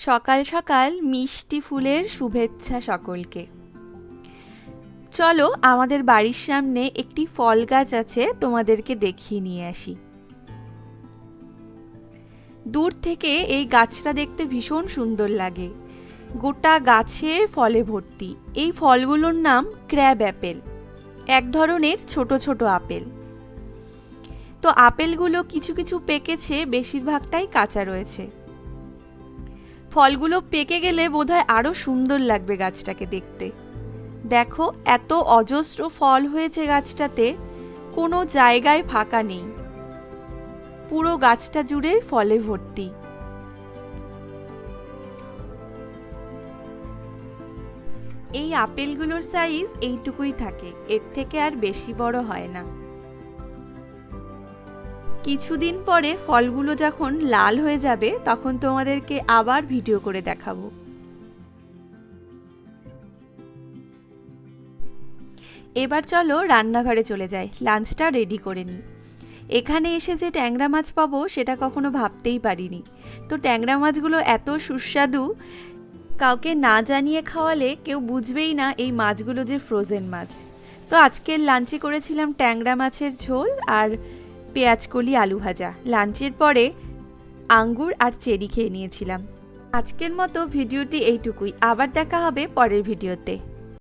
সকাল সকাল মিষ্টি ফুলের শুভেচ্ছা সকলকে। চলো আমাদের বাড়ির সামনে একটি ফল গাছ আছে, তোমাদেরকে দেখিয়ে নিয়ে আসি। দূর থেকে এই গাছটা দেখতে ভীষণ সুন্দর লাগে। গোটা গাছে ফলে ভর্তি। এই ফলগুলোর নাম ক্র্যাব অ্যাপেল। এক ধরনের ছোট ছোট আপেল। তো আপেলগুলো কিছু কিছু পেকেছে, বেশিরভাগটাই কাঁচা রয়েছে। ফলগুলো পেকে গেলে বোধহয় আরও সুন্দর লাগবে গাছটাকে দেখতে। দেখো, এত অজস্র ফল হয়েছে গাছটাতে, কোনো জায়গায় ফাঁকা নেই। পুরো গাছটা জুড়ে ফলে ভর্তি। এই আপেলগুলোর সাইজ এইটুকুই থাকে, এর থেকে আর বেশি বড় হয় না। কিছুদিন পরে ফলগুলো যখন লাল হয়ে যাবে, তখন তোমাদেরকে আবার ভিডিও করে দেখাবো। এবার চলো রান্নাঘরে চলে যাই। লাঞ্চটা রেডি করে নিই। এখানে এসে যে ট্যাংরা মাছ পাবো, সেটা কখনো ভাবতেই পারিনি। তো ট্যাংরা মাছগুলো এত সুস্বাদু, কাউকে না জানিয়ে খাওয়ালে কেউ বুঝবেই না এই মাছগুলো যে ফ্রোজেন মাছ। তো আজকের লাঞ্চে করেছিলাম ট্যাংরা মাছের ঝোল আর পেঁয়াজকলি আলু ভাজা। লাঞ্চের পরে আঙ্গুর আর চেরি খেয়ে নিয়েছিলাম। আজকের মতো ভিডিওটি এইটুকুই। আবার দেখা হবে পরের ভিডিওতে।